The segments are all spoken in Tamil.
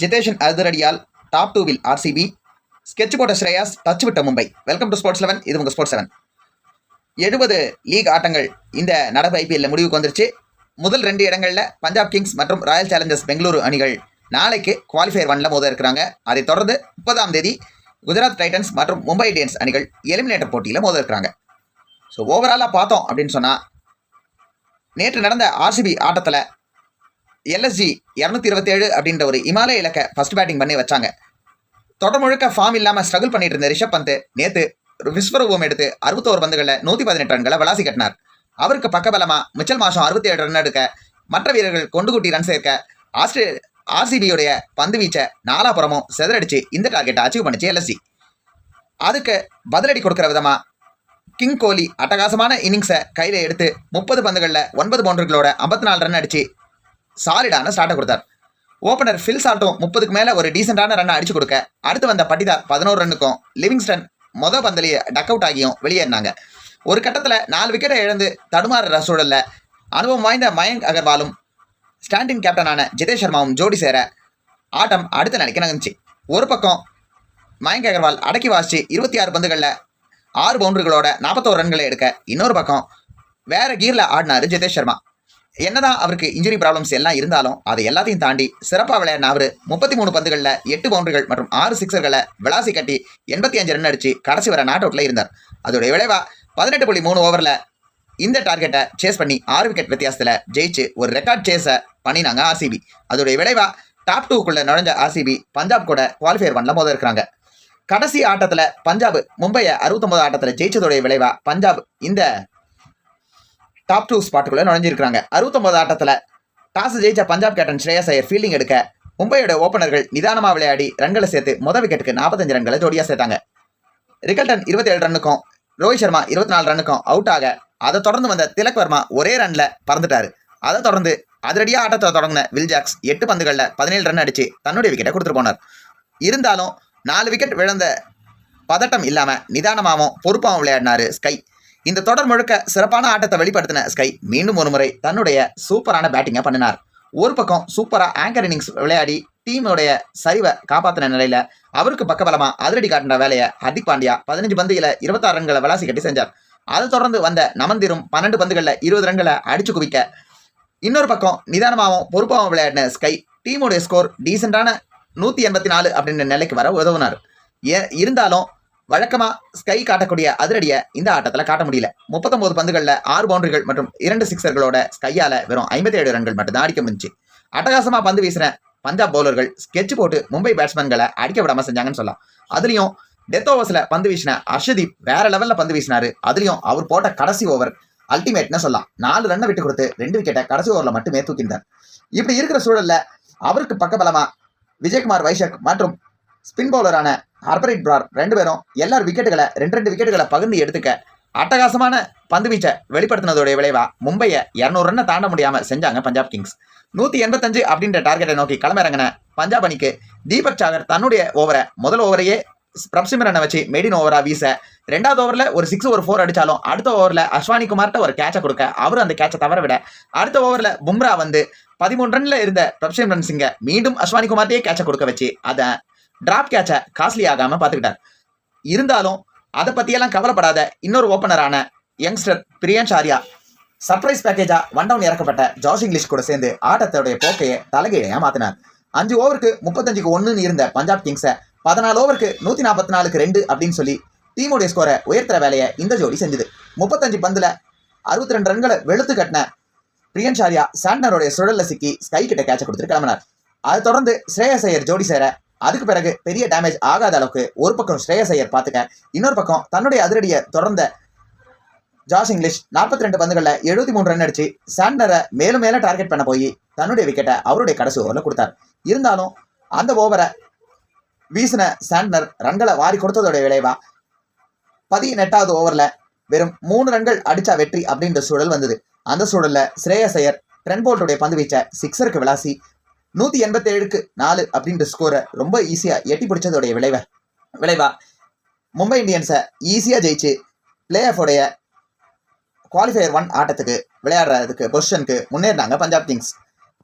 ஜிதேஷன் அதிரடியால் டாப் டூவில் ஆர்சிபி ஸ்கெட்ச் போட்ட ஸ்ரேயாஸ் டச் விட்ட Mumbai. Welcome to sports eleven இது உங்கள் ஸ்போர்ட்ஸ் லெவன் எழுபது லீக் ஆட்டங்கள் இந்த நடப்பு ஐபிஎல்ல முடிவுக்கு வந்துருச்சு. முதல் ரெண்டு இடங்களில் பஞ்சாப் கிங்ஸ் மற்றும் ராயல் சேலஞ்சர்ஸ் பெங்களூரு அணிகள் நாளைக்கு குவாலிஃபயர் ஒன்ல மோத இருக்கிறாங்க. அதைத் தொடர்ந்து முப்பதாம் தேதி குஜராத் டைட்டன்ஸ் மற்றும் மும்பை இந்தியன்ஸ் அணிகள் எலிமினேட்டர் போட்டியில் மோத இருக்கிறாங்க. ஸோ ஓவராலாக பார்த்தோம் அப்படின்னு சொன்னால் நேற்று நடந்த ஆர்சிபி ஆட்டத்தில் எல்எஸ்ஜி இரநூத்தி இருபத்தேழு அப்படின்ற ஒரு இமாலய இலக்க ஃபர்ஸ்ட் பேட்டிங் பண்ணி வச்சாங்க. தொடர் முழுக்க ஃபார்ம் இல்லாமல் ஸ்ட்ரகிள் பண்ணிட்டு இருந்த ரிஷப் பந்த் நேற்று விஸ்வரூபம் எடுத்து அறுபத்தோரு பந்துகளில் நூற்றி பதினெட்டு ரன்களை விளாசி கட்டினார். அவருக்கு பக்கபலமாக மிச்சல் மாசம் அறுபத்தி ஏழு ரன் எடுக்க மற்ற வீரர்கள் கொண்டு கூட்டி ரன் சேர்க்க ஆஸ்திரே ஆர்சிபியுடைய பந்து வீச்சை நாலாபுறமும் செதறடிச்சு இந்த டார்கெட்டை அச்சீவ் பண்ணிச்சு எல்எஸ்சி அதுக்கு பதிலடி கொடுக்குற விதமாக கிங் கோலி அட்டகாசமான இன்னிங்ஸை கையில் எடுத்து முப்பது பந்துகளில் ஒன்பது பவுண்டர்களோட ஐம்பத்தி நாலு ரன் அடிச்சு சாலிடான ஸ்டார்ட்டை கொடுத்தார். ஓப்பனர் ஃபில் சால்ட்டும் முப்பதுக்கு மேலே ஒரு டீசெண்டான ரன்னை அடிச்சு கொடுக்க. அடுத்து வந்த பட்டிதார் பதினோரு ரன்னுக்கும் லிவிங்ஸ்டன் மொத பந்தலையே டக் அவுட் ஆகியும் வெளியேறினாங்க. ஒரு கட்டத்தில் நாலு விக்கெட்டை இழந்து தடுமாறுற சூழலில் அனுபவம் வாய்ந்த மயங்க் அகர்வாலும் ஸ்டாண்டிங் கேப்டனான ஜிதேஷ் சர்மாவும் ஜோடி சேர ஆட்டம் அடுத்த நிலைக்கு நகர்ந்துச்சு. ஒரு பக்கம் மயங்க் அகர்வால் அடக்கி வாசிச்சு இருபத்தி ஆறு பந்துகளில் ஆறு பவுண்டரிகளோட நாற்பத்தோரு ரன்களை எடுக்க. இன்னொரு பக்கம் வேற கீரில் ஆடினாரு ஜிதேஷ் சர்மா. என்னதான் அவருக்கு இன்ஜுரி ப்ராப்ளம்ஸ் எல்லாம் இருந்தாலும் அதை எல்லாத்தையும் தாண்டி சிறப்பாக விளையாடின அவர் முப்பத்தி மூணு பந்துகளில் எட்டு பவுண்டரிகள் மற்றும் ஆறு சிக்ஸர்களை விளாசி கட்டி எண்பத்தி அஞ்சு ரன் அடிச்சு கடைசி வர நாட் அவுட்டில் இருந்தார். அதோடைய விளைவா பதினெட்டு புள்ளி மூணு ஓவரில் இந்த டார்கெட்டை சேஸ் பண்ணி ஆறு விக்கெட் வித்தியாசத்தில் ஜெயிச்சு ஒரு ரெக்கார்ட் சேஸை பண்ணினாங்க ஆர்சிபி அதோடைய விளைவா டாப் டூக்குள்ளே நுழைஞ்ச ஆர்சிபி பஞ்சாப் கூட குவாலிஃபயர் பண்ணல மோத இருக்கிறாங்க. கடைசி ஆட்டத்தில் பஞ்சாப் மும்பையை அறுபத்தொம்பது ஆட்டத்தில் ஜெயிச்சதோடைய விளைவா பஞ்சாப் இந்த டாப் டூ ஸ்பாட்டுக்குள்ளே நுழைஞ்சிருக்காங்க அறுபத்தொம்பது ஆட்டத்தில் டாஸ் ஜெயிச்ச பஞ்சாப் கேப்டன் ஸ்ரேயஸ் ஐயர் ஃபீல்டிங் எடுக்க மும்பையோட ஓப்பனர்கள் நிதானமாக விளையாடி ரன்களை சேர்த்து மொதல் விக்கெட்டுக்கு நாற்பத்தஞ்சு ரன்களை ஜோடியாக சேர்த்தாங்க. ரிகல்டன் இருபத்தி ஏழு ரன்னுக்கும் ரோஹித் சர்மா இருபத்தி நாலு ரன்னுக்கும் அவுட் ஆக அதை தொடர்ந்து வந்த திலக் வர்மா ஒரே ரனில் பறந்துட்டார். அதை தொடர்ந்து அதிரடியாக ஆட்டத்தை தொடங்கின வில் ஜாக்ஸ் எட்டு பந்துகளில் பதினேழு ரன் அடித்து தன்னுடைய விக்கெட்டை கொடுத்துட்டு போனார். இருந்தாலும் நாலு விக்கெட் விழுந்த பதட்டம் இல்லாமல் நிதானமாகவும் பொறுப்பாகவும் விளையாடினாரு ஸ்கை இந்த தொடர் முழுக்க சிறப்பான ஆட்டத்தை வெளிப்படுத்தின ஸ்கை மீண்டும் ஒரு முறை தன்னுடைய சூப்பரான பேட்டிங்கை பண்ணினார். ஒரு பக்கம் சூப்பராக ஆங்கர் இன்னிங்ஸ் விளையாடி டீமுடைய சரிவை காப்பாற்றின நிலையில் அவருக்கு பக்கபலமாக அதிரடி காட்டின வேலையை ஹர்திக் பாண்டியா பதினஞ்சு பந்தியில் இருபத்தாறு ரன்களை விளாசி கட்டி செஞ்சார். அதை தொடர்ந்து வந்த நமந்திரும் பன்னெண்டு பந்துகளில் இருபது ரன்களை அடிச்சு குவிக்க இன்னொரு பக்கம் நிதானமாகவும் பொறுப்பாகவும் விளையாடின ஸ்கை டீமுடைய ஸ்கோர் டீசெண்டான நூற்றி எண்பத்தி நாலு அப்படின்ற நிலைக்கு வர உதவுனார். ஏ இருந்தாலும் வழக்கமாக ஸ்கை காட்டக்கூடிய அதிரடியை இந்த ஆட்டத்தில் காட்ட முடியல. முப்பத்தொம்போது பந்துகளில் ஆறு பவுண்டரிகள் மற்றும் இரண்டு சிக்ஸர்களோட ஸ்கையால் வெறும் ஐம்பத்தி ஏழு ரன்கள் மட்டும்தான் அடிக்க முடிஞ்சு அட்டகாசமாக பந்து வீசின பஞ்சாப் பவுலர்கள் ஸ்கெட்ச் போட்டு மும்பை பேட்ஸ்மேன்களை அடிக்க விடாமல் செஞ்சாங்கன்னு சொல்லலாம். அதுலேயும் டெத் ஓவர்ஸில் பந்து வீசின அர்ஷதீப் வேற லெவலில் பந்து வீசினாரு. அதுலேயும் அவர் போட்ட கடைசி ஓவர் அல்டிமேட்னு சொல்லலாம். நாலு ரன்னை விட்டு கொடுத்து ரெண்டு விக்கெட்டை கடைசி ஓவரில் மட்டுமே தூக்கியிருந்தார் இப்படி இருக்கிற சூழல்ல அவருக்கு பக்கபலமாக விஜயகுமார் வைஷக் மற்றும் ஸ்பின் பவுலரான ஹர்பரிட் பிரார் ரெண்டு பேரும் எல்லார் விக்கெட்டுகளை ரெண்டு ரெண்டு விக்கெட்டுகளை பகிர்ந்து எடுத்துக்க அட்டகாசமான பந்து வீச்சை வெளிப்படுத்தினதோடைய விளைவா மும்பையை இரநூறு ரன்னை தாண்ட முடியாமல் செஞ்சாங்க பஞ்சாப் கிங்ஸ். நூற்றி எண்பத்தஞ்சு அப்படின்ற டார்கெட்டை நோக்கி களமிறங்கின பஞ்சாப் அணிக்கு தீபக் சாகர் தன்னுடைய ஓவரை முதல் ஓவரையே பிரப்சிமரனை வச்சு மெடின் ஓவரா வீச ரெண்டாவது ஓவரில் ஒரு சிக்ஸ் ஒரு ஃபோர் அடித்தாலும் அடுத்த ஓவரில் அஸ்வானி குமார்ட்ட ஒரு கேட்சை கொடுக்க அவர் அந்த கேட்சை தவற விட அடுத்த ஓவரில் பும்ரா வந்து பதிமூணு ரன்ல இருந்த பிரப்சிம் சிங்கை மீண்டும் அஸ்வானி குமார்ட்டையே கேட்சை கொடுக்க வச்சு அதை டிராப் கேட்சை காஸ்ட்லி ஆகாம பார்த்துக்கிட்டார். இருந்தாலும் அதை பற்றியெல்லாம் கவலைப்படாத இன்னொரு ஓப்பனரான யங்ஸ்டர் பிரியன்ஷ் ஆர்யா சர்ப்ரைஸ் பேக்கேஜா ஒன் டவுன் இறக்கப்பட்ட ஜார்ஜ் இங்கிலீஷ் கூட சேர்ந்து ஆட்டத்தோடைய போக்கையை தலைகீழையா மாற்றினார் அஞ்சு ஓவருக்கு முப்பத்தஞ்சுக்கு ஒன்றுன்னு இருந்த பஞ்சாப் கிங்ஸை பதினாலு ஓவருக்கு நூற்றி நாற்பத்தி நாலுக்கு ரெண்டு அப்படின்னு சொல்லி டீமுடைய ஸ்கோரை உயர்த்துற வேலையை இந்த ஜோடி செஞ்சுது. முப்பத்தஞ்சு பந்துல அறுபத்தி ரெண்டு ரன்களை வெளுத்து கட்டின பிரியன்ஷாரியா ஆர்யா சாண்ட்னருடைய சிக்கி ஸ்கை கிட்ட கேட்ச கொடுத்துட்டு கிளம்பினார். அதை தொடர்ந்து ஸ்ரேயஸ் ஐயர் ஜோடி சேர அதுக்கு பிறகு பெரிய டேமேஜ் ஆகாத அளவுக்கு ஒரு பக்கம் ஸ்ரேயஸ் ஐயர் பார்த்துக்க இன்னொரு பக்கம் தன்னுடைய அதிரடியை தொடர்ந்த ஜாஸ் இங்கிலீஷ் நாற்பத்தி ரெண்டு பந்துகளில் எழுபத்தி மூணு ரன் அடிச்சு சாண்டரை மேலும் மேலே டார்கெட் பண்ண போய் தன்னுடைய விக்கெட்டை அவருடைய கடைசி ஓவரில் கொடுத்தார். இருந்தாலும் அந்த ஓவரை வீசின சாண்ட்னர் ரன்களை வாரி கொடுத்ததோட விளைவா பதினெட்டாவது ஓவரில் வெறும் மூணு ரன்கள் அடித்தா வெற்றி அப்படின்ற சூழல் வந்தது. அந்த சூழலில் ஸ்ரேயஸ் ஐயர் ட்ரென் போல்ட்டுடைய பந்து வீச்சை சிக்ஸருக்கு விளாசி நூற்றி எண்பத்தேழுக்கு நாலு அப்படின்ற ஸ்கோரை ரொம்ப ஈஸியாக எட்டி பிடிச்சதோடைய விளைவை விளைவா. மும்பை இந்தியன்ஸை ஈஸியாக ஜெயிச்சு பிளே ஆஃபோடைய குவாலிஃபயர் ஒன் ஆட்டத்துக்கு விளையாடுறதுக்கு பொசிஷனுக்கு முன்னேறினாங்க பஞ்சாப் கிங்ஸ்.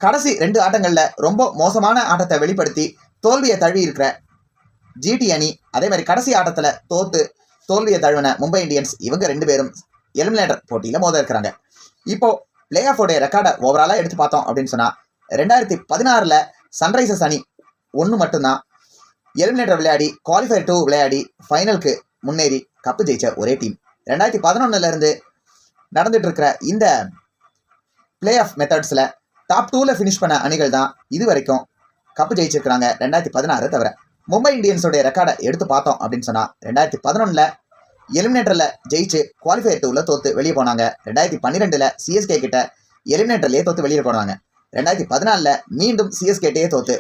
கடைசி ரெண்டு ஆட்டங்களில் ரொம்ப மோசமான ஆட்டத்தை வெளிப்படுத்தி தோல்வியை தழுவி இருக்கிற ஜிடி அணி அதே மாதிரி கடைசி ஆட்டத்தில் தோத்து தோல்வியை தழுவின மும்பை இந்தியன்ஸ் இவங்க ரெண்டு பேரும் எலிமினேட்டர் போட்டியில் மோத இருக்கிறாங்க. இப்போ பிளே ஆஃபோடைய ரெக்கார்டை ஓவராலாக எடுத்து பார்த்தோம் அப்படின்னு சொன்னால் ரெண்டாயிரத்தி பதினாறில் சன்ரைசர்ஸ் அணி ஒன்று மட்டும்தான். எலிமினேட்டர் விளையாடி குவாலிஃபயர் டூ விளையாடி ஃபைனலுக்கு முன்னேறி கப்பு ஜெயிச்ச ஒரே டீம் ரெண்டாயிரத்தி பதினொன்னுலேருந்து நடந்துட்டு இருக்கிற இந்த பிளே ஆஃப் மெத்தட்ஸில் டாப் டூவில் ஃபினிஷ் பண்ண அணிகள் தான் இது வரைக்கும் கப்பு ஜெயிச்சிருக்கிறாங்க ரெண்டாயிரத்தி பதினாறு தவிர. மும்பை இந்தியன்ஸோடைய ரெக்கார்டை எடுத்து பார்த்தோம் அப்படின்னு சொன்னால் ரெண்டாயிரத்தி பதினொன்றில் எலிமினேட்டரில் ஜெயிச்சு குவாலிஃபயர் டூவில் தோற்று வெளியே போனாங்க. ரெண்டாயிரத்தி பன்னிரெண்டில் சிஎஸ்கே கிட்ட எலிமினேட்டர்லேயே தோற்று வெளியே போனாங்க. ரெண்டாயிரத்தி பதினாலில் மீண்டும் சிஎஸ்கேட்டையே தோத்து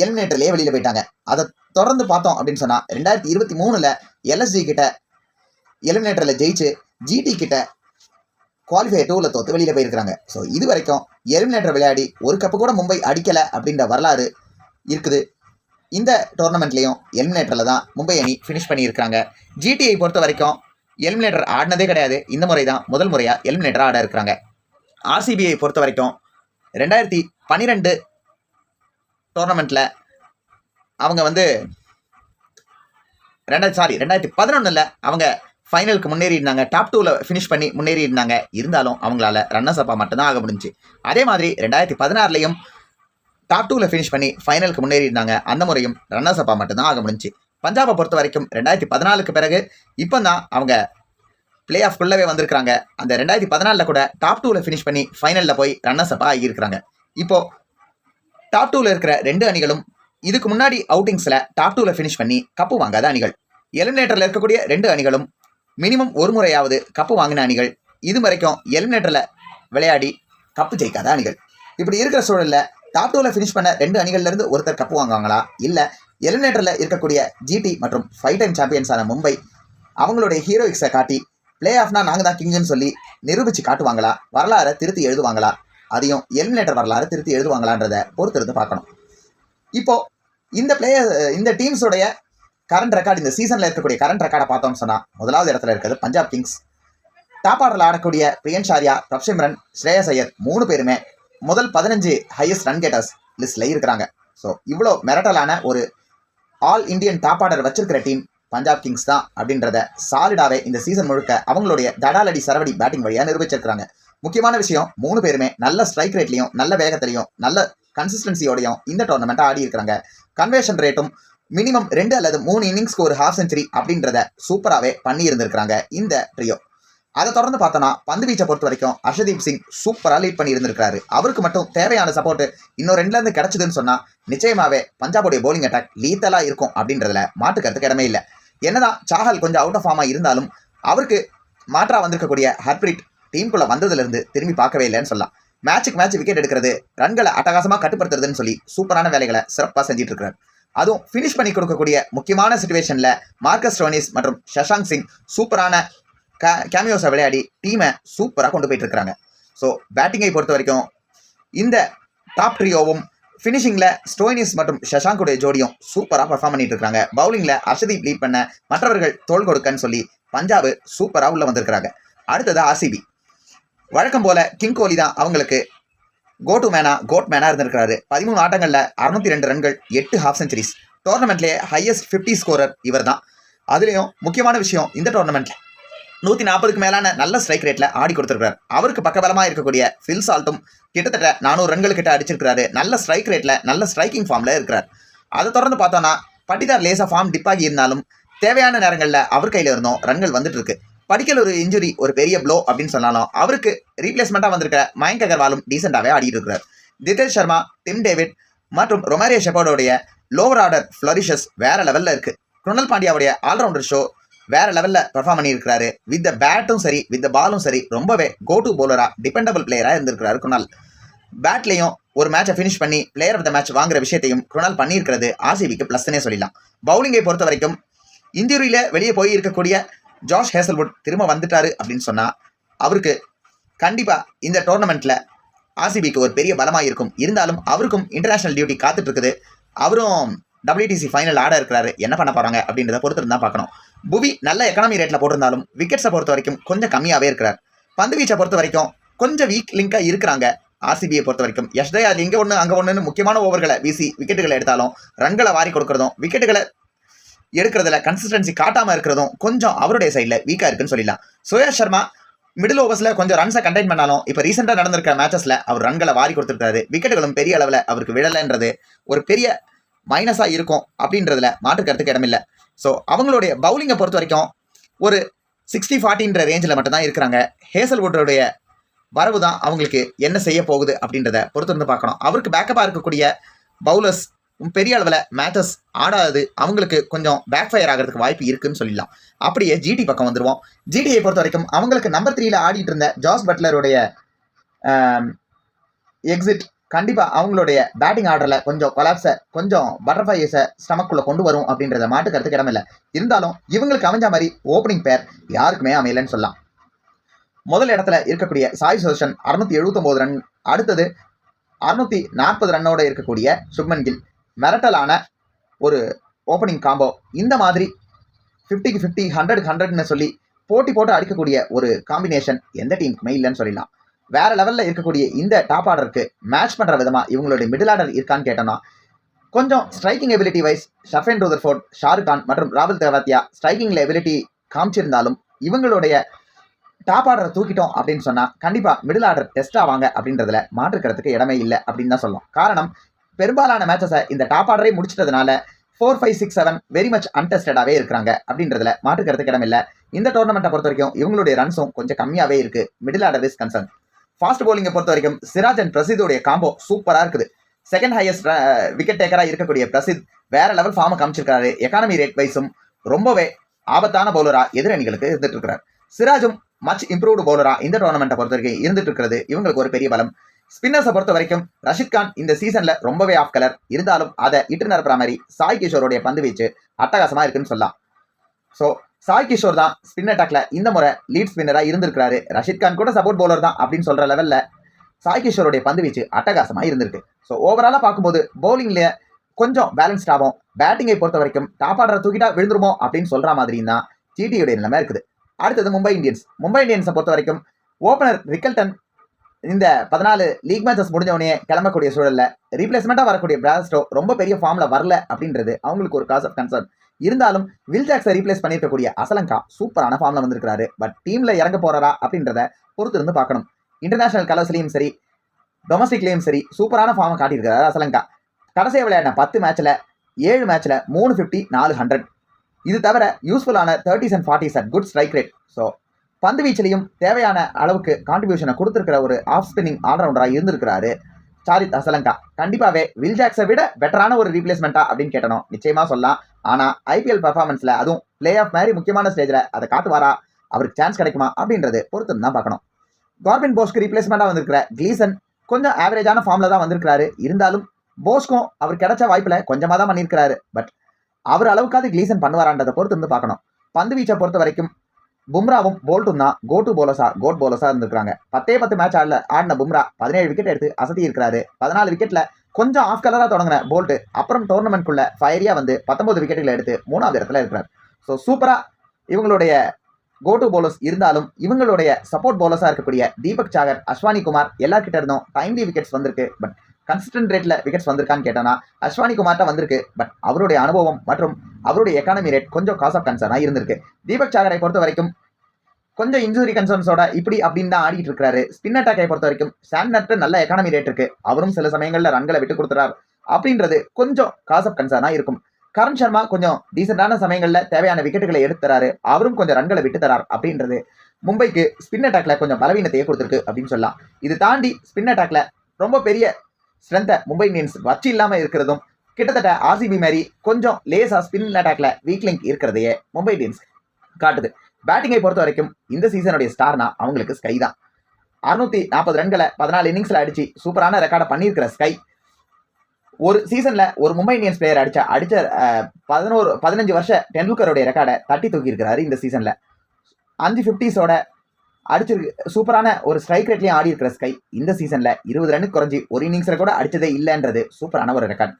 எலிமினேட்டர்லேயே வெளியில் போயிட்டாங்க. அதை தொடர்ந்து பார்த்தோம் அப்படின்னு சொன்னால் ரெண்டாயிரத்தி இருபத்தி மூணில் எல்எஸ்ஜி கிட்ட எலிமினேட்டரில் ஜெயிச்சு ஜிடி கிட்ட குவாலிஃபை டூவில் தோற்று வெளியில் போயிருக்கிறாங்க. ஸோ இது வரைக்கும் எலிமினேட்டர் விளையாடி ஒரு கப்பு கூட மும்பை அடிக்கலை அப்படின்ற வரலாறு இருக்குது. இந்த டோர்னமெண்ட்லேயும் எலிமினேட்டரில் தான் மும்பை அணி ஃபினிஷ் பண்ணியிருக்கிறாங்க. ஜிடிஐ பொறுத்த வரைக்கும் எலிமினேட்டர் ஆடினதே கிடையாது. இந்த முறை தான் முதல் முறையாக எலிமினேட்டர் ஆட இருக்கிறாங்க. ஆர்சிபிஐ பொறுத்த வரைக்கும் ரெண்டாயிரத்தி பன்னிரெண்டு டோர்னமெண்ட்டில் அவங்க வந்து ரெண்டாயிரத்தி சாரி ரெண்டாயிரத்தி பதினொன்றில் அவங்க ஃபைனலுக்கு முன்னேறி இருந்தாங்க டாப் டூவில் ஃபினிஷ் பண்ணி முன்னேறி இருந்தாங்க இருந்தாலும் அவங்களால ரன்னர்ஸ் அப்பா மட்டும்தான் ஆக முடிஞ்சுச்சு. அதே மாதிரி ரெண்டாயிரத்தி பதினாறுலையும் டாப் டூவில் ஃபினிஷ் பண்ணி ஃபைனலுக்கு முன்னேறி இருந்தாங்க அந்த முறையும் ரன்னர்ஸ் அப்பா மட்டும்தான் ஆக முடிஞ்சு பஞ்சாபை பொறுத்த வரைக்கும் ரெண்டாயிரத்தி பதினாலுக்கு பிறகு இப்போ தான் அவங்க பிளே ஆஃப்குள்ளவே வந்திருக்காங்க அந்த ரெண்டாயிரத்தி பதினாலில் கூட டாப் டூவில் ஃபினிஷ் பண்ணி ஃபைனலில் போய் ரன்னர்ஸ் அப்பாக ஆகியிருக்கிறாங்க. இப்போது டாப் டூவில் இருக்கிற ரெண்டு அணிகளும் இதுக்கு முன்னாடி அவுட்டிங்ஸில் டாப் டூவில் ஃபினிஷ் பண்ணி கப்பு வாங்காத அணிகள். எலிமினேட்டரில் இருக்கக்கூடிய ரெண்டு அணிகளும் மினிமம் ஒரு முறையாவது கப்பு வாங்கின அணிகள். இது வரைக்கும் எலிமினேட்டரில் விளையாடி கப்பு ஜெயிக்காத அணிகள். இப்படி இருக்கிற சூழலில் டாப் டூவில் ஃபினிஷ் பண்ண ரெண்டு அணிகள்லேருந்து ஒருத்தர் கப்பு வாங்குவாங்களா? இல்லை எலிமினேட்டரில் இருக்கக்கூடிய ஜிடி மற்றும் ஃபைவ் டைம் சாம்பியன்ஸான மும்பை அவங்களுடைய ஹீரோயிக்ஸை காட்டி பிளே ஆஃப்னா நாங்கள் தான் கிங்னு சொல்லி நிரூபித்து காட்டுவாங்களா? வரலாறை திருத்தி எழுதுவாங்களா? அதையும் எலிமினேட்டர் வரலாறு திருத்தி எழுதுவாங்களான்றதை பொறுத்திருந்து பார்க்கணும். இப்போ இந்த பிளேயர் இந்த டீம்ஸோடைய கரண்ட் ரெக்கார்டு இந்த சீசனில் இருக்கக்கூடிய கரண்ட் ரெக்கார்டை பார்த்தோம்னு சொன்னால் முதலாவது இடத்துல இருக்கிறது பஞ்சாப் கிங்ஸ் டாப் ஆர்டரில் ஆடக்கூடிய பிரியன் ஷாரியா பிரப்சிம்ரன் ஸ்ரேயஸ் ஐயர் மூணு பேருமே முதல் பதினஞ்சு ஹையஸ்ட் ரன் கேட்டர்ஸ் லிஸ்ட்டில் இருக்கிறாங்க. ஸோ இவ்வளோ மிரட்டலான ஒரு ஆல் இந்தியன் டாப் ஆர்டர் வச்சிருக்கிற டீம் பஞ்சாப் கிங்ஸ் தான் அப்படின்றத சாலிடாவே இந்த சீசன் முழுக்க அவங்களுடைய தடாலடி சரவடி பேட்டிங் வழியாக நிரூபிச்சிருக்காங்க முக்கியமான விஷயம் மூணு பேருமே நல்ல ஸ்ட்ரைக் ரேட்லையும் நல்ல வேகத்திலையும் நல்ல கன்சிஸ்டன்சியோடையும் இந்த டோர்னமெண்ட்டை ஆடி இருக்கிறாங்க. கன்வேஷன் ரேட்டும் மினிமம் ரெண்டு அல்லது மூணு இன்னிங்ஸ்க்கு ஒரு ஹாஃப் செஞ்சுரி அப்படின்றத சூப்பராகவே பண்ணி இருந்திருக்கிறாங்க இந்த ட்ரியோ அதை தொடர்ந்து பார்த்தோன்னா பந்து வீச்சை பொறுத்த வரைக்கும் அர்ஷதீப் சிங் சூப்பராக லீட் பண்ணி இருந்திருக்காரு அவருக்கு மட்டும் தேவையான சப்போர்ட் இன்னும் ரெண்டுலேருந்து கிடச்சிதுன்னு சொன்னால் நிச்சயமாகவே பஞ்சாபுடைய போலிங் அட்டாக் லீத்தலாக இருக்கும் அப்படின்றதுல மாட்டு கருத்துக்கு இடமே இல்லை. என்னதான் சாஹல் கொஞ்சம் அவுட் ஆஃப் ஃபார்மாக இருந்தாலும் அவருக்கு மாற்றா வந்திருக்கக்கூடிய ஹர்ப்ரீத் டீமுக்குள்ளே வந்ததுலேருந்து திரும்பி பார்க்கவே இல்லைன்னு சொல்லலாம். மேட்சுக்கு மேட்ச் விக்கெட் எடுக்கிறது ரன்களை அட்டகாசமாக கட்டுப்படுத்துறதுன்னு சொல்லி சூப்பரான வேலைகளை சிறப்பாக செஞ்சுட்டு இருக்கிறார் அதுவும் ஃபினிஷ் பண்ணி கொடுக்கக்கூடிய முக்கியமான சுச்சுவேஷனில் மார்க்கஸ் ரோனிஸ் மற்றும் ஷஷாங் சிங் சூப்பரான கே கேமியோஸை விளையாடி டீமை சூப்பராக கொண்டு போயிட்டு இருக்காங்க ஸோ பேட்டிங்கை பொறுத்த வரைக்கும் இந்த டாப் ட்ரியோவும் ஃபினிஷிங்கில் ஸ்டோயினிஸ் மற்றும் ஷஷாங்குடைய ஜோடியும் சூப்பராக பர்ஃபார்ம் பண்ணிட்டு இருக்காங்க பவுலிங்கில் அர்ஷதீப் லீட் பண்ண மற்றவர்கள் தோல் கொடுக்கன்னு சொல்லி பஞ்சாப் சூப்பராக உள்ளே வந்திருக்கிறாங்க. அடுத்தது ஆர்சிபி வழக்கம் போல் கிங் கோலி தான் அவங்களுக்கு கோ டு மேனா கோட் மேனாக இருந்திருக்கிறாரு. பதிமூணு ஆட்டங்களில் அறுநூத்தி ரெண்டு ரன்கள் எட்டு ஹாஃப் செஞ்சுரிஸ் டோர்னமெண்ட்லேயே ஹையஸ்ட் ஃபிஃப்டி ஸ்கோரர் இவர் தான் அதுலேயும் முக்கியமான விஷயம் இந்த டோர்னமெண்ட்டில் நூற்றி நாற்பதுக்கு மேலான நல்ல ஸ்ட்ரைக் ரேட்டில் ஆடி கொடுத்துருக்காரு அவருக்கு பக்கபலமாக இருக்கக்கூடிய ஃபில் சால்ட்டும் கிட்டத்தட்ட நானூறு ரன்கள் கிட்ட அடிச்சிருக்காரு நல்ல ஸ்ட்ரைக் ரேட்டில் நல்ல ஸ்ட்ரைக்கிங் ஃபார்மில் இருக்கிறார். அதை தொடர்ந்து பார்த்தோன்னா பட்டிதார் லேசாக ஃபார்ம் டிப்பாகி இருந்தாலும் தேவையான நேரங்களில் அவர் கையில் இருந்தோம் ரன்கள் வந்துட்டு இருக்கு. படிக்கல் ஒரு இன்ஜுரி ஒரு பெரிய ப்ளோ அப்படின்னு சொன்னாலும் அவருக்கு ரீப்ளேஸ்மெண்ட்டாக வந்திருக்கிற மயங்க் அகர்வாலும் டீசெண்டாகவே ஆடிட்டு இருக்கிறார். திதேஷ் சர்மா டிம் டேவிட் மற்றும் ரொமாரியா ஷெப்பர்டோடைய லோவர் ஆர்டர் ஃப்ளரிஷஸ் வேற லெவலில் இருக்கு. குருணல் பாண்டியாவுடைய ஆல்ரவுண்டர் ஷோ வேற லெவலில் பெர்ஃபார்ம் பண்ணியிருக்கிறாரு. வித் த பேட்டும் சரி வித் த பாலும் சரி ரொம்பவே கோ டு பவுலராக டிபெண்டபிள் பிளேயராக இருந்திருக்கிறாரு குணால் பேட்லையும் ஒரு மேட்சை ஃபினிஷ் பண்ணி பிளேயர் ஆஃப் த மேட்ச் வாங்குற விஷயத்தையும் குணால் பண்ணியிருக்கிறது ஆர்சிபிக்கு ப்ளஸ்னே சொல்லலாம். பவுலிங்கை பொறுத்த வரைக்கும் இந்தியூரியில் வெளியே போய் இருக்கக்கூடிய ஜாஷ் ஹேசல்வுட் திரும்ப வந்துட்டாரு அப்படின்னு சொன்னால் அவருக்கு கண்டிப்பாக இந்த டோர்னமெண்ட்டில் ஆர்சிபிக்கு ஒரு பெரிய பலமாக இருக்கும். இருந்தாலும் அவருக்கும் இன்டர்நேஷனல் டியூட்டி காத்துட்டு இருக்குது. அவரும் டபிள்யூடிசி ஃபைனல் ஆட இருக்கிறாரு. என்ன பண்ண போகிறாங்க அப்படின்றத பொறுத்து தான் பார்க்கணும். புவி நல்ல எக்கனாமி ரேட்டில் போட்டிருந்தாலும் விக்கெட்ஸை பொறுத்த வரைக்கும் கொஞ்சம் கம்மியாகவே இருக்கிறார். பந்து வீச்சை பொறுத்த வரைக்கும் கொஞ்சம் வீக் லிங்காக இருக்கிறாங்க ஆர்சிபியை பொறுத்த வரைக்கும். யஷ்தயால் இங்கே ஒன்று அங்கே ஒன்றுன்னு முக்கியமான ஓவர்களை வீசி விக்கெட்டுகளை எடுத்தாலும் ரன்களை வாரி கொடுக்கறதும் விக்கெட்டுகளை எடுக்கிறதுல கன்சிஸ்டன்சி காட்டாமல் இருக்கிறதும் கொஞ்சம் அவருடைய சைடில் வீக்காக இருக்குன்னு சொல்லிடலாம். சுயேஷ் சர்மா மிடில் ஓவர்ஸில் கொஞ்சம் ரன்ஸை கண்டெயின் பண்ணாலும் இப்போ ரீசெண்டாக நடந்திருக்கிற மேட்சஸில் அவர் ரன்களை வாரி கொடுத்துருக்காரு விக்கெட்டுகளும் பெரிய அளவில் அவருக்கு விழலைன்றது ஒரு பெரிய மைனஸாக இருக்கும் அப்படின்றதுல மாற்று கருத்துக்கு இடமில்லை. ஸோ அவங்களுடைய பவுலிங்கை பொறுத்த வரைக்கும் ஒரு சிக்ஸ்டி ஃபார்ட்டின்ற ரேஞ்சில் மட்டும்தான் இருக்கிறாங்க. ஹேசல்வுட்டருடைய வரவு தான் அவங்களுக்கு என்ன செய்ய போகுது அப்படின்றத பொறுத்திருந்து பார்க்கணும். அவருக்கு பேக்கப்பாக இருக்கக்கூடிய பவுலர்ஸ் பெரிய அளவில் மேட்சஸ் ஆடாது. அவங்களுக்கு கொஞ்சம் பேக் ஃபயர் ஆகிறதுக்கு வாய்ப்பு இருக்குன்னு சொல்லிடலாம். அப்படியே ஜிடி பக்கம் வந்துடுவோம் ஜிடியை பொறுத்த வரைக்கும் அவங்களுக்கு நம்பர் த்ரீல ஆடிட்டு இருந்த ஜாஸ் பட்லருடைய எக்ஸிட் கண்டிப்பாக அவங்களுடைய பேட்டிங் ஆர்டரில் கொஞ்சம் கொலாப்ஸை கொஞ்சம் பட்டர்ஃப்ளைஸை ஸ்டமக்குள்ளே கொண்டு வரும் அப்படின்றத மாட்டு கருத்துக்கு இடமில்லை. இருந்தாலும் இவங்களுக்கு அமைஞ்ச மாதிரி ஓப்பனிங் பேர் யாருக்குமே அமையலைன்னு சொல்லலாம். முதல் இடத்துல இருக்கக்கூடிய சாய் சுதர்ஷன் அறுநூத்தி எழுபத்தொம்போது ரன் அடுத்தது அறுநூத்தி நாற்பது ரன்னோட இருக்கக்கூடிய சுப்மன் கில். மிரட்டலான ஒரு ஓப்பனிங் காம்போ இந்த மாதிரி ஃபிஃப்டிக்கு ஃபிஃப்டி ஹண்ட்ரட் ஹண்ட்ரட்னு சொல்லி போட்டி போட்டு அடிக்கக்கூடிய ஒரு காம்பினேஷன் எந்த டீமுக்குமே இல்லைன்னு சொல்லலாம் வேற லெவலில் இருக்கக்கூடிய இந்த டாப் ஆர்டருக்கு மேட்ச் பண்ணுற விதமாக இவங்களுடைய மிடில் ஆர்டர் இருக்கான்னு கேட்டோம்னா கொஞ்சம் striking ability wise Sherfane Rutherford Shahrukh Khan மற்றும் ராகுல் தேவாத்தியா ஸ்ட்ரைக்கிங்கில் எபிலிட்டி காமிச்சிருந்தாலும் இவங்களுடைய டாப் ஆர்டரை தூக்கிட்டோம் அப்படின்னு சொன்னால் கண்டிப்பாக மிடில் ஆர்டர் டெஸ்ட் ஆவாங்க அப்படின்றதுல மாற்றுக்கிறதுக்கு இடமே இல்லை அப்படின்னு தான் சொல்லலாம் காரணம் பெரும்பாலான மேட்சஸை இந்த டாப் ஆர்டரே முடிச்சிட்டதுனால four five six seven very much அன்டெஸ்டடாகவே இருக்கிறாங்க அப்படின்றதுல மாற்றுக்கிறதுக்கு இடமில்லை. இந்த டோர்னமெண்ட்டை பொறுத்த வரைக்கும் இவங்களுடைய ரன்ஸும் கொஞ்சம் கம்மியாகவே இருக்குது middle order is concern fast பவுலிங்கை பொறுத்த வரைக்கும் சிராஜ் அண்ட் பிரசித்தோடைய காம்போ சூப்பராக இருக்குது. செகண்ட் ஹையஸ்ட் விக்கெட் டேக்கராக இருக்கக்கூடிய பிரசித் வேற லெவல் ஃபார்மை காமிச்சிருக்காரு. எக்கானமி ரேட் வைஸும் ரொம்பவே ஆபத்தான பவுலரா எதிரணிகளுக்கு இருந்துட்டு இருக்கிறார் சிராஜும் மச் இம்ப்ரூவ்டு பவுலரா இந்த டோர்னமெண்ட்டை பொறுத்த வரைக்கும் இருந்துட்டு இருக்கிறது இவங்களுக்கு ஒரு பெரிய பலம். ஸ்பின்னர்ஸை பொறுத்த வரைக்கும் ரஷித் கான் இந்த சீசன்ல ரொம்பவே ஆஃப் கலர் இருந்தாலும் அதை இட்டு நிரப்புற மாதிரி சாய் கிஷோருடைய பந்து வீச்சு அட்டகாசமாக இருக்குன்னு சொல்லலாம். ஸோ சாய் கிஷோர் தான் ஸ்பின் அட்டாக்ல இந்த முறை லீட் ஸ்பின்னராக இருந்திருக்காரு ரஷித் கான் கூட சப்போர்ட் போலர் தான் அப்படின்னு சொல்ற லெவல்ல சாய் கிஷோருடைய பந்து வீச்சு அட்டகாசமாக இருந்திருக்கு ஸோ ஓவராலாக பார்க்கும்போது பவுலிங்ல கொஞ்சம் பேலன்ஸ்ட் ஆகும். பேட்டிங்கை பொறுத்த வரைக்கும் டாப் ஆர்டரை தூக்கிட்டா விழுந்துருமோ அப்படின்னு சொல்ற மாதிரி தான் ஜிடியுடைய நிலைமை இருக்குது. அடுத்தது மும்பை இந்தியன்ஸ். மும்பை இந்தியன்ஸை பொறுத்த வரைக்கும் ஓப்பனர் ரிக்கல்டன் இந்த பதினாலு லீக் மேட்சஸ் முடிஞ்சவனே கிளம்பக்கூடிய சூழலில் ரீப்ளேஸ்மெண்ட்டாக வரக்கூடிய பிராஸ்டோ ரொம்ப பெரிய ஃபார்மில் வரல அப்படின்றது அவங்களுக்கு ஒரு காஸ் ஆஃப் கன்சர்ன் இருந்தாலும் வில் ஜாக்ஸை ரீப்ளேஸ் பண்ணியிருக்கக்கூடிய அசலங்கா சூப்பரான ஃபார்மில் வந்திருக்காரு பட் டீம்ல இறங்க போகிறாரா அப்படின்றத பொறுத்து இருந்து பார்க்கணும். இன்டர்நேஷனல் கலர்ஸ்லையும் சரி டொமஸ்டிக்லேயும் சரி சூப்பரான ஃபார்மை காட்டியிருக்கிறாரு அசலங்கா. கடைசியாக விளையாடின பத்து மேட்ச்ல ஏழு மேட்ச்ல மூணு ஃபிஃப்டி நாலு ஹண்ட்ரட் இது தவிர யூஸ்ஃபுல்லான thirties and forties at good strike rate so பந்து வீச்சிலையும் தேவையான அளவுக்கு கான்ட்ரிபியூஷனை கொடுத்துருக்கிற ஒரு ஆஃப் ஸ்பின்னிங் ஆல்ரவுண்டராக இருந்திருக்கிறாரு சாரித் அசலங்கா. கண்டிப்பாகவே வில் ஜாக்ஸை விட பெட்டரான ஒரு ரீப்ளேஸ்மெண்ட்டா அப்படின்னு கேட்டணும் நிச்சயமா சொல்லலாம். ஆனால் ஐபிஎல் பர்ஃபார்மன்ஸில் அதுவும் பிளே ஆஃப் மாதிரி முக்கியமான ஸ்டேஜில் அதை காட்டுவாரா? அவருக்கு சான்ஸ் கிடைக்குமா? அப்படின்றது பொறுத்து தான் பார்க்கணும். கார்பின் போஸ்க்கு ரீப்ளேஸ்மெண்ட்டாக வந்திருக்கிற கிளீசன் கொஞ்சம் ஆவரேஜான ஃபார்மில் தான் வந்திருக்கிறாரு. இருந்தாலும் போஸ்க்கும் அவர் கிடைச்ச வாய்ப்பில் கொஞ்சமாக தான் பண்ணியிருக்கிறாரு. பட் அவர் அளவுக்காவது கிளீசன் பண்ணுவாரான்றதை பொறுத்து இருந்து பார்க்கணும். பந்து வீச்சை பொறுத்த வரைக்கும் பும்ராவும் போல்ட்டும் தான் கோ டு போலஸா கோட் போலஸாக இருந்திருக்காங்க பத்தே பத்து மேட்ச் ஆடல ஆடின பும்ரா பதினேழு விக்கெட் எடுத்து அசதி இருக்கிறாரு பதினாலு விக்கெட்டில் கொஞ்சம் ஆஃப் கலராக தொடங்கின போல்ட் அப்புறம் டோர்னமெண்ட்குள்ளே ஃபயரியாக வந்து பத்தொம்பது விக்கெட்டுகளை எடுத்து மூணாவது இடத்துல இருக்கிறார். ஸோ சூப்பராக இவங்களுடைய கோ டு போலர்ஸ் இருந்தாலும் இவங்களுடைய சப்போர்ட் போலர்ஸாக இருக்கக்கூடிய தீபக் சாகர் அஸ்வானி குமார் எல்லார்கிட்ட இருந்தும் டைம்லி விக்கெட்ஸ் வந்திருக்கு. பட் கன்சிஸ்டன்ட் ரேட்டில் விக்கெட்ஸ் வந்திருக்கான்னு கேட்டானா அஸ்வானி குமார்ட்ட வந்திருக்கு. பட் அவருடைய அனுபவம் மற்றும் அவருடைய எக்கானமி ரேட் கொஞ்சம் காஸ் ஆஃப் கன்சர்னாக இருந்திருக்கு. தீபக் சாகரை பொறுத்த வரைக்கும் கொஞ்சம் இன்ஜுரி கன்சர்ன்ஸோட இப்படி அப்படின்னு தான் ஆடிட்டு இருக்காரு ஸ்பின் அட்டாக்கை பொறுத்த வரைக்கும் சாண்ட்நட்டு நல்ல எக்கானமி ரேட் இருக்கு. அவரும் சில சமயங்களில் ரன்களை விட்டு கொடுத்துறார். அப்படின்றது கொஞ்சம் காஸ் ஆஃப் இருக்கும். கரண் சர்மா கொஞ்சம் டீசெண்டான சமயங்களில் தேவையான விக்கெட்டுகளை எடுத்துறாரு அவரும் கொஞ்சம் ரன்களை விட்டு தரார் அப்படின்றது. மும்பைக்கு ஸ்பின் அட்டாக்ல கொஞ்சம் பலவீனத்தையே கொடுத்துருக்கு அப்படின்னு சொல்லலாம். இது தாண்டி ஸ்பின் அட்டாக்ல ரொம்ப பெரிய ஸ்ட்ரென்த்தை மும்பை இந்தியன்ஸ் வச்சு இல்லாமல் இருக்கிறதும் கிட்டத்தட்ட ஆர்சிபி மாதிரி கொஞ்சம் லேசாக ஸ்பின் அட்டாக்ல வீக் லிங்க் இருக்கிறதையே மும்பை இந்தியன்ஸ் காட்டுது. பேட்டிங்கை பொறுத்த வரைக்கும் இந்த சீசனுடைய ஸ்டார்னா அவங்களுக்கு ஸ்கை தான். அறுநூத்தி நாற்பது ரன்களை பதினாலு இன்னிங்ஸில் அடிச்சு சூப்பரான ரெக்கார்டை பண்ணியிருக்கிற ஸ்கை. ஒரு சீசனில் ஒரு மும்பை இந்தியன்ஸ் பிளேயர் அடிச்ச அடிச்ச பதினோரு பதினஞ்சு வருஷ டெண்டுல்கருடைய ரெக்கார்டை தட்டி தூக்கியிருக்கிறாரு இந்த சீசனில். அஞ்சு ஃபிஃப்டிஸோட அடிச்சிருக்கு சூப்பரான ஒரு ஸ்ட்ரைக் ரேட்லையும் ஆடி இருக்கிற ஸ்கை இந்த சீசனில் இருபது ரன்னுக்கு குறைஞ்சி ஒரு இன்னிங்ஸில் கூட அடித்ததே இல்லைன்றது சூப்பரான ஒரு ரெக்கார்ட்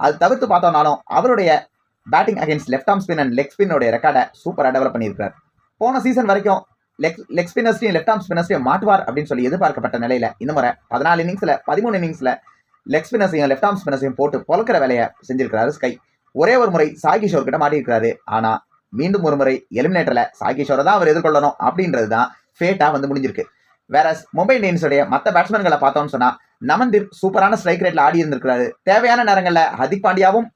அது தவிர்த்து பார்த்தோம்னாலும் அவருடைய batting against left arm spin and leg ஸ்பின்னுடைய ரெக்கார்டை சூப்பராக டெவலப் பண்ணியிருக்கார் போன சீசன் வரைக்கும் லெக் லெக் ஸ்பின்னர்ஸையும் லெஃப்ட் ஆர்ம் ஸ்பின்னர்ஸையும் மாட்டுவார் அப்படின்னு சொல்லி எதிர்பார்க்கப்பட்ட நிலையில் இந்த முறை பதினாலு இன்னிங்ஸில் பதிமூணு இன்னிங்ஸில் லெக் ஸ்பின்னர்ஸையும் லெஃப்ட் ஆர்ம் ஸ்பின்னர்ஸையும் போட்டு பொழக்கிற வேலையை செஞ்சிருக்கிறாரு ஸ்கை ஒரே ஒரு முறை சாய் கிஷோர் கிட்ட மாட்டியிருக்கிறாரு. மீண்டும் ஒரு முறை எலிமினேட்டரில் சாய் கிஷோரை தான் அவர் எதிர்கொள்ளணும் அப்படின்றது தான் ஃபேட்டாக வந்து முடிஞ்சிருக்கு. வேற மும்பை இந்தியன்ஸுடைய மற்ற பேட்ஸ்மேன்களை பார்த்தோம்னு சொன்னால் நமந்திர் சூப்பரான ஸ்ட்ரைக் ரேட்டில் ஆடி இருந்திருக்கிறாரு. தேவையான நேரங்களில் ஹர்திக் பாண்டியாவும்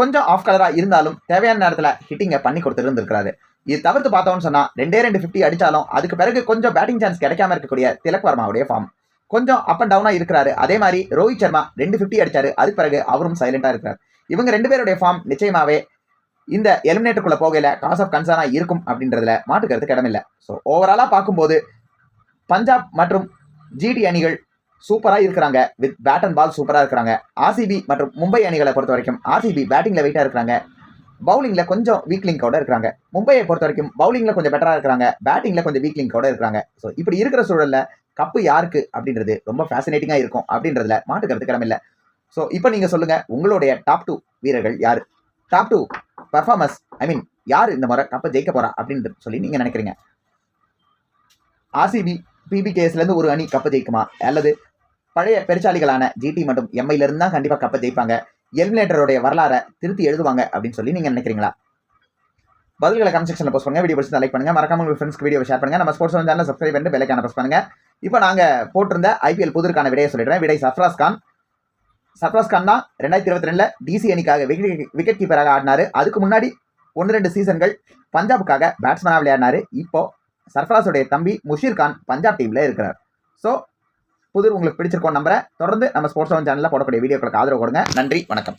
கொஞ்சம் ஆஃப் கலராக இருந்தாலும் தேவையான நேரத்தில் ஹிட்டிங்கை பண்ணி கொடுத்துட்டு இருந்திருக்கிறாரு. இது தவிர்த்து பார்த்தோம்னு சொன்னா ரெண்டே ரெண்டு ஃபிஃப்டி அடிச்சாலும் அதுக்கு பிறகு கொஞ்சம் பேட்டிங் சான்ஸ் கிடைக்காம இருக்கக்கூடிய திலக் வர்மாவுடைய ஃபார்ம் கொஞ்சம் அப் அண்ட் டவுனாக இருக்கிறாரு. அதே மாதிரி ரோஹித் சர்மா ரெண்டு ஃபிஃப்டி அடிச்சாரு. அதுக்கு பிறகு அவரும் சைலண்டாக இருக்கிறார். இவங்க ரெண்டு பேருடைய ஃபார்ம் நிச்சயமாவே இந்த எலிமினேட்டருக்குள்ள போகையில காஸ் ஆஃப் கன்சர்னாக இருக்கும் அப்படின்றதுல மாட்டுக்கிறதுக்கு இடமில்லை ஸோ ஓவராலாக பார்க்கும்போது பஞ்சாப் மற்றும் ஜிடி அணிகள் சூப்பராக இருக்கிறாங்க. வித் பேட் அண்ட் பால் சூப்பராக இருக்கிறாங்க. ஆர்சிபி மற்றும் மும்பை அணிகளை பொறுத்த வரைக்கும் ஆர்சிபி பேட்டிங்கில் வெயிட்டாக இருக்கிறாங்க. பவுலிங்கில் கொஞ்சம் வீக் லிங்கோட இருக்காங்க மும்பையை பொறுத்த வரைக்கும் பவுலிங்கில் கொஞ்சம் பெட்டராக இருக்கிறாங்க. பேட்டிங்கில் கொஞ்சம் வீக் லிங்கோட இருக்காங்க ஸோ இப்படி இருக்கிற சூழலில் கப்பு யாருக்கு அப்படின்றது ரொம்ப ஃபேசினேட்டிங்காக இருக்கும் அப்படின்றதுல மாட்டுக்கிறது இடமில்லை ஸோ இப்போ நீங்கள் சொல்லுங்கள் உங்களுடைய டாப் டூ வீரர்கள் யார்? Top two performance I mean யார் இந்த முறை கப்பை ஜெயிக்க போகிறா அப்படின்னு சொல்லி நீங்கள் நினைக்கிறீங்க? ஆர்சிபி பிபிகேஎஸ்லேருந்து ஒரு அணி கப்பை ஜெயிக்குமா? அல்லது பழைய பெருச்சாளிகளான ஜிடி மற்றும் எம்ஐலேருந்து தான் கண்டிப்பாக கப்பை ஜெயிப்பாங்க? எலிமினேட்டருடைய வரலாறை திருத்தி எழுதுவாங்க அப்படின்னு சொல்லி நீங்கள் நினைக்கிறீங்களா? பதில்களை கமெண்ட் செக்ஷனில் போஸ்ட் பண்ணுங்க. வீடியோ பிடிச்சி லைக் பண்ணுங்க. மறக்காம உங்கள் ஃப்ரெண்ட்ஸ்க்கு வீடியோ ஷேர் பண்ணுங்க. நம்ம ஸ்போர்ட்ஸ் சேனல் சப்ஸ்கிரைப் பண்ணிட்டு பெல்லைக்கான ப்ரெஸ் பண்ணுங்க. இப்போ நாங்கள் போட்டிருந்த ஐபிஎல் புதிர்கான விடையை சொல்லிடுறேன். விடை சர்ஃப்ராஸ் கான். சர்ஃப்ராஸ் கான் தான் ரெண்டாயிரத்தி இருபத்தி ரெண்டில் டிசி அணிக்காக விக்கெட் விக்கெட் கீப்பராக ஆடினார். அதுக்கு முன்னாடி ஒன்று ரெண்டு சீசன்கள் பஞ்சாபுக்காக பேட்ஸ்மேனாக விளையாடினாரு. இப்போ சர்ஃப்ராஸுடைய தம்பி முஷீர் கான் பஞ்சாப் டீமில் இருக்கிறார். ஸோ புதிர் உங்களுக்கு பிடிச்சிருக்கோம் நம்புறேன். தொடர்ந்து நம்ம ஸ்போர்ட்ஸ் சேனலில் போடக்கூடிய வீடியோக்களுக்கு ஆதரவு கொடுங்க. நன்றி வணக்கம்.